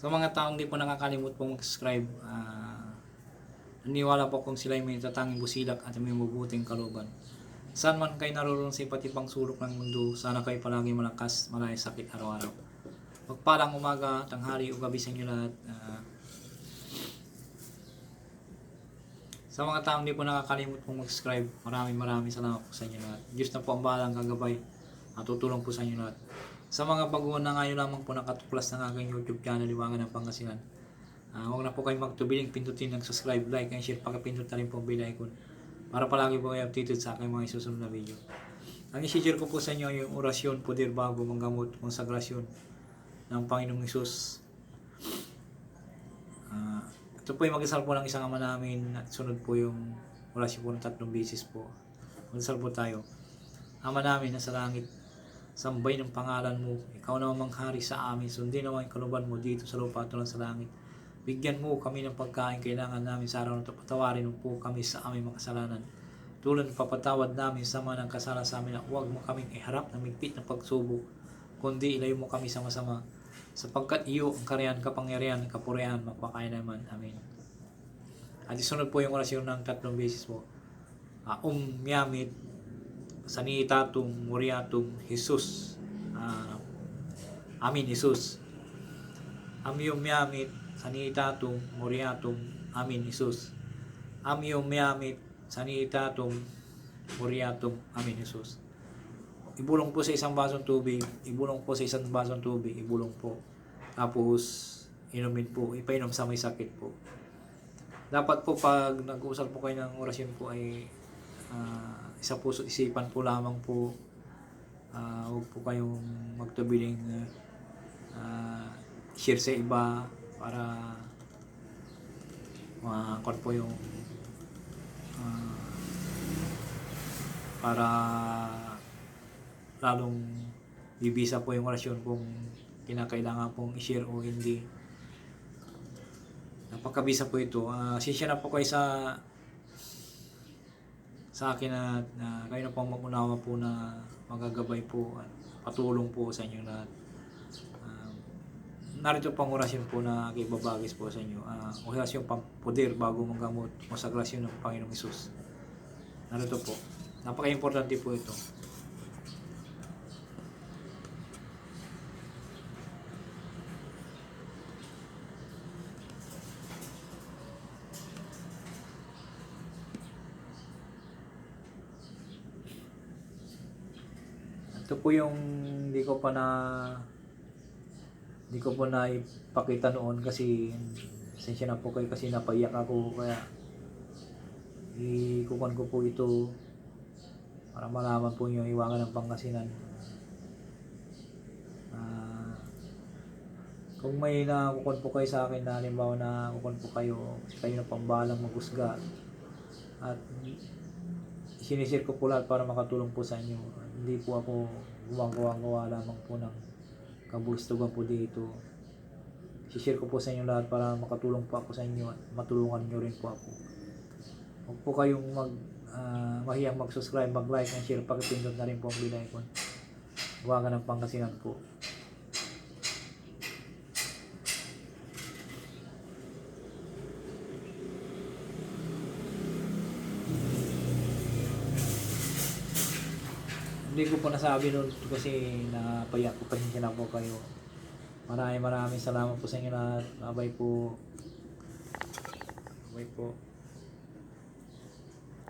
Sa mga taong di po nakakalimot po mag-subscribe, ah, naniwala po kung sila ay may tatanging busilak at may mabuting kalooban. Saan man kayo naroon sa iba't ibang sulok ng mundo, sana kayo palagi malakas, malay sakit araw-araw. Magpalang umaga, tanghali o gabi sa inyo lahat. Ah, sa mga taong di po nakakalimot pong mag-subscribe, maraming maraming salamat po sa inyo lahat. Diyos na po ang bahalang gagabay at tutulong po sa inyo lahat. Sa mga baguhan na ngayon lamang po nakatuklas ng aking YouTube channel, Liwangan ng Pangasinan. Ah, huwag na po kayong magtubiling pindutin ng subscribe, like, and share. Pakipindot na rin po ang bell icon para palagi po kayo updated sa aking mga isusunod na video. Ang isi-share ko po sa inyo yung orasyon, poder bago, manggamot, konsagrasyon ng Panginoong Isus. Ah, ito po yung mag-isal po ng isang ama namin at sunod po yung orasyon po ng tatlong bisis po. Mag-isal po tayo. Ama namin na sa langit, sambay ng pangalan mo. Ikaw na ang manghari sa amin. Sundin naman ang kaluban mo dito sa lupa at sa langit. Bigyan mo kami ng pagkain kailangan namin sa araw na ito. Patawarin mo po kami sa aming mga kasalanan. Tulad ng papatawad namin sa mga ng kasala sa amin na huwag mo kaming iharap na migpit ng pagsubok, kundi ilayo mo kami sa masama. Sapagkat iyo ang kariyan, kapangyarihan, kapurihan, magpakain naman. Amen. At isunod po yung orasyon ng tatlong beses po. Uh, um miyamit, sanitatum muriatum Jesus. Ah, amin Jesus. Amium miyamit, sanitatum muriatum amin Jesus. Amium miyamit, sanitatum muriatum amin Jesus. Ibulong po sa isang basong tubig, ibulong po sa isang basong tubig, ibulong po. Tapos, inumin po, ipainom sa may sakit po. Dapat po pag nag-uusap po kayo ng orasyon po ay ah, isa puso isipan po lamang po Ah, huwag po kayong magtubiling uh, share sa iba para makakon po yung ah, para lalong bibisa po yung orasyon kung kinakailangan pong i-share o hindi. Napakabisa po ito. Uh, sinsya na po kayo sa sa akin na, na kayo na pong magunawa po na magagabay po at patulong po sa inyo lahat. Um, narito pang orasyon po na ibabagis po sa inyo. Uh, orasyon pang poder bago manggamot o sa grasyon ng Panginoong Isus. Narito po. Napaka-importante po ito. Ito po yung hindi ko pa na hindi ko po na ipakita noon kasi sensya na po kayo kasi napaiyak ako kaya ikukuhan ko po ito para malaman po yung iwangan ng Pangasinan. Ah, kung may nakukuhan po kayo sa akin na halimbawa na kukuhan po kayo kasi kayo na pambalang maghusga at sinisir ko po lahat para makatulong po sa inyo. Hindi po ako gumagawa-gawa lamang po ng kabustugan po dito. Sishare ko po sa inyo lahat para makatulong po ako sa inyo at matulungan nyo rin po ako. Huwag po kayong mag, ah, mahiyang mag-subscribe, mag-like, and share. Pakipindot na rin po ang bell icon. Ka ng Pangasinan po. Hindi ko po nasabi noon kasi napayak ko pasensya na po kayo. Maraming maraming salamat po sa inyo lahat. Bye po. Bye po.